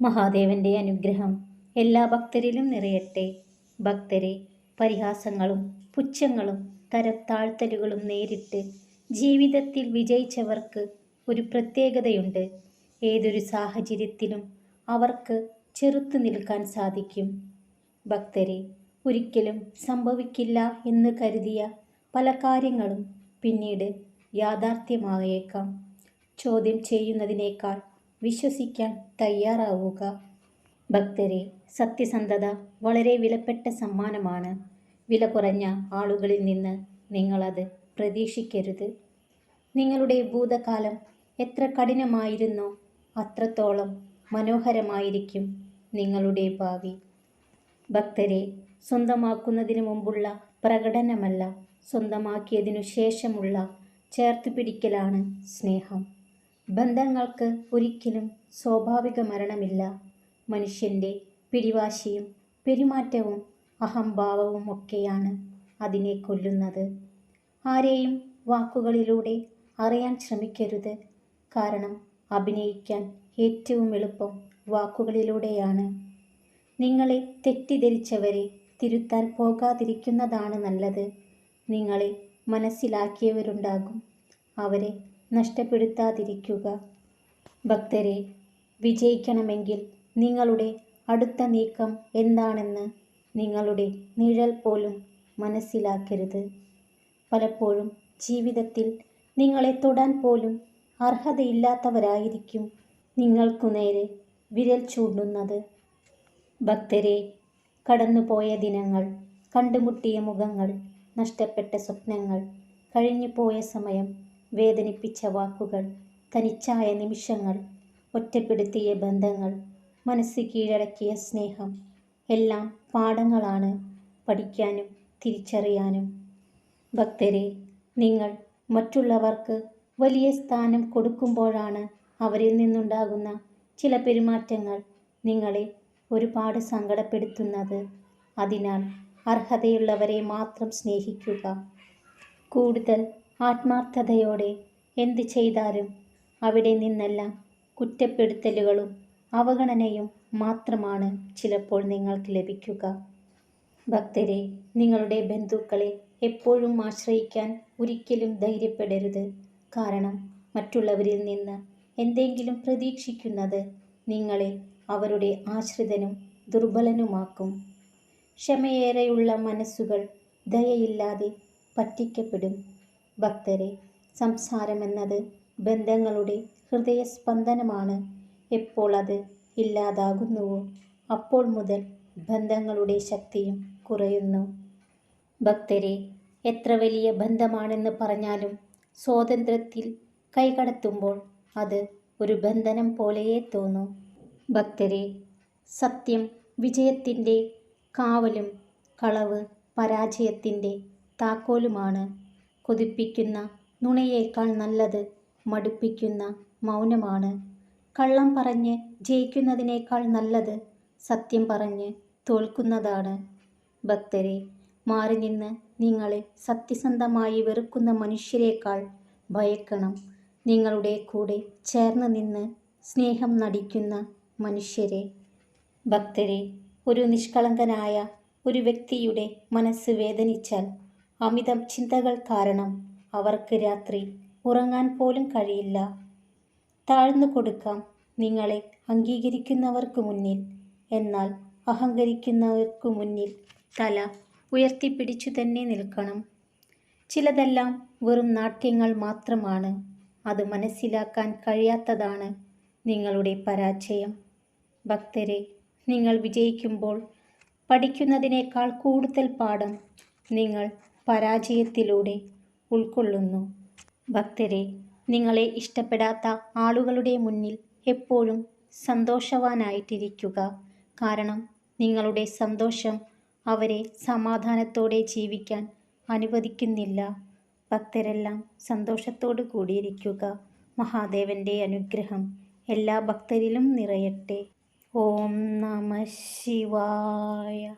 മഹാദേവന്റെ അനുഗ്രഹം എല്ലാ ഭക്തരിലും നിറയട്ടെ. ഭക്തരെ പരിഹാസങ്ങളും പുച്ഛങ്ങളും തരത്താഴ്ത്തലുകളും നേരിട്ട് ജീവിതത്തിൽ വിജയിച്ചവർക്ക് ഒരു പ്രത്യേകതയുണ്ട്. ഏതൊരു സാഹചര്യത്തിലും അവർക്ക് ചെറുത്തു നിൽക്കാൻ സാധിക്കും. ഭക്തരെ ഒരിക്കലും സംഭവിക്കില്ല എന്ന് കരുതിയ പല കാര്യങ്ങളും പിന്നീട് യാഥാർത്ഥ്യമായേക്കാം. ചോദ്യം ചെയ്യുന്നതിനേക്കാൾ വിശ്വസിക്കാൻ തയ്യാറാവുക. ഭക്തരെ സത്യസന്ധത വളരെ വിലപ്പെട്ട സമ്മാനമാണ്. വില കുറഞ്ഞ ആളുകളിൽ നിന്ന് നിങ്ങളത് പ്രതീക്ഷിക്കരുത്. നിങ്ങളുടെ ഭൂതകാലം എത്ര കഠിനമായിരുന്നോ അത്രത്തോളം മനോഹരമായിരിക്കും നിങ്ങളുടെ ഭാവി. ഭക്തരെ സ്വന്തമാക്കുന്നതിന് മുമ്പുള്ള പ്രകടനമല്ല സ്വന്തമാക്കിയതിനു ശേഷമുള്ള ചേർത്ത് പിടിക്കലാണ് സ്നേഹം. ബന്ധങ്ങൾക്ക് ഒരിക്കലും സ്വാഭാവിക മരണമില്ല. മനുഷ്യന്റെ പിടിവാശിയും പെരുമാറ്റവും അഹംഭാവവും ഒക്കെയാണ് അതിനെ കൊല്ലുന്നത്. ആരെയും വാക്കുകളിലൂടെ അറിയാൻ ശ്രമിക്കരുത്. കാരണം അഭിനയിക്കാൻ ഏറ്റവും എളുപ്പം വാക്കുകളിലൂടെയാണ്. നിങ്ങളെ തെറ്റിദ്ധരിച്ചവരെ തിരുത്താൻ പോകാതിരിക്കുന്നതാണ് നല്ലത്. നിങ്ങളെ മനസ്സിലാക്കിയവരുണ്ടാകും. അവരെ നഷ്ടപ്പെടുത്താതിരിക്കുക. ഭക്തരെ വിജയിക്കണമെങ്കിൽ നിങ്ങളുടെ അടുത്ത നീക്കം എന്താണെന്ന് നിങ്ങളുടെ നിഴൽ പോലും മനസ്സിലാക്കരുത്. പലപ്പോഴും ജീവിതത്തിൽ നിങ്ങളെ തൊടാൻ പോലും അർഹതയില്ലാത്തവരായിരിക്കും നിങ്ങൾക്കു നേരെ വിരൽ ചൂണ്ടുന്നത്. ഭക്തരെ കടന്നുപോയ ദിനങ്ങൾ കണ്ടുമുട്ടിയ മുഖങ്ങൾ നഷ്ടപ്പെട്ട സ്വപ്നങ്ങൾ കഴിഞ്ഞുപോയ സമയം വേദനിപ്പിച്ച വാക്കുകൾ തനിച്ചായ നിമിഷങ്ങൾ ഒറ്റപ്പെടുത്തിയ ബന്ധങ്ങൾ മനസ്സ് കീഴടക്കിയ സ്നേഹം എല്ലാം പാഠങ്ങളാണ് പഠിക്കാനും തിരിച്ചറിയാനും. ഭക്തരെ നിങ്ങൾ മറ്റുള്ളവർക്ക് വലിയ സ്ഥാനം കൊടുക്കുമ്പോഴാണ് അവരിൽ നിന്നുണ്ടാകുന്ന ചില പെരുമാറ്റങ്ങൾ നിങ്ങളെ ഒരുപാട് സങ്കടപ്പെടുത്തുന്നത്. അതിനാൽ അർഹതയുള്ളവരെ മാത്രം സ്നേഹിക്കുക. കൂടുതൽ ആത്മാർത്ഥതയോടെ എന്തു ചെയ്താലും അവിടെ നിന്നെല്ലാം കുറ്റപ്പെടുത്തലുകളും അവഗണനയും മാത്രമാണ് ചിലപ്പോൾ നിങ്ങൾക്ക് ലഭിക്കുക. ഭക്തരെ നിങ്ങളുടെ ബന്ധുക്കളെ എപ്പോഴും ആശ്രയിക്കാൻ ഒരിക്കലും ധൈര്യപ്പെടരുത്. കാരണം മറ്റുള്ളവരിൽ നിന്ന് എന്തെങ്കിലും പ്രതീക്ഷിക്കുന്നത് നിങ്ങളെ അവരുടെ ആശ്രിതനും ദുർബലനുമാക്കും. ക്ഷമയേറെയുള്ള മനസ്സുകൾ ദയയില്ലാതെ പറ്റിക്കപ്പെടും. ഭക്തരെ സംസാരമെന്നത് ബന്ധങ്ങളുടെ ഹൃദയസ്പന്ദനമാണ്. എപ്പോൾ അത് ഇല്ലാതാകുന്നുവോ അപ്പോൾ മുതൽ ബന്ധങ്ങളുടെ ശക്തിയും കുറയുന്നു. ഭക്തരെ എത്ര വലിയ ബന്ധമാണെന്ന് പറഞ്ഞാലും സ്വാതന്ത്ര്യത്തിൽ കൈകടത്തുമ്പോൾ അത് ഒരു ബന്ധനം പോലെയേ തോന്നൂ. ഭക്തരെ സത്യം വിജയത്തിന്റെ കാവലും കളവ് പരാജയത്തിന്റെ താക്കോലുമാണ്. കൊതിപ്പിക്കുന്ന നുണയേക്കാൾ നല്ലത് മടുപ്പിക്കുന്ന മൗനമാണ്. കള്ളം പറഞ്ഞ് ജയിക്കുന്നതിനേക്കാൾ നല്ലത് സത്യം പറഞ്ഞ് തോൽക്കുന്നതാണ്. ഭക്തരെ മാറി നിന്ന് നിങ്ങളെ സത്യസന്ധമായി വെറുക്കുന്ന മനുഷ്യരെക്കാൾ ഭയക്കണം. നിങ്ങളുടെ കൂടെ ചേർന്ന് നിന്ന് സ്നേഹം നടിക്കുന്ന മനുഷ്യരെ. ഭക്തരെ ഒരു നിഷ്കളങ്കനായ ഒരു വ്യക്തിയുടെ മനസ്സ് വേദനിച്ചാൽ അമിതം ചിന്തകൾ കാരണം അവർക്ക് രാത്രി ഉറങ്ങാൻ പോലും കഴിയില്ല. താഴ്ന്നു കൊടുക്കാം നിങ്ങളെ അംഗീകരിക്കുന്നവർക്ക് മുന്നിൽ. എന്നാൽ അഹങ്കരിക്കുന്നവർക്ക് മുന്നിൽ തല ഉയർത്തിപ്പിടിച്ചു തന്നെ നിൽക്കണം. ചിലതെല്ലാം വെറും നാട്യങ്ങൾ മാത്രമാണ്. അത് മനസ്സിലാക്കാൻ കഴിയാത്തതാണ് നിങ്ങളുടെ പരാജയം. ഭക്തരെ നിങ്ങൾ വിജയിക്കുമ്പോൾ പഠിക്കുന്നതിനേക്കാൾ കൂടുതൽ പാഠം നിങ്ങൾ പരാജയത്തിലൂടെ ഉൾക്കൊള്ളുന്നു. ഭക്തരെ നിങ്ങളെ ഇഷ്ടപ്പെടാത്ത ആളുകളുടെ മുന്നിൽ എപ്പോഴും സന്തോഷവാനായിട്ടിരിക്കുക. കാരണം നിങ്ങളുടെ സന്തോഷം അവരെ സമാധാനത്തോടെ ജീവിക്കാൻ അനുവദിക്കുന്നില്ല. ഭക്തരെല്ലാം സന്തോഷത്തോടു കൂടിയിരിക്കുക. മഹാദേവന്റെ അനുഗ്രഹം എല്ലാ ഭക്തരിലും നിറയട്ടെ. ഓം നമ ശിവായ.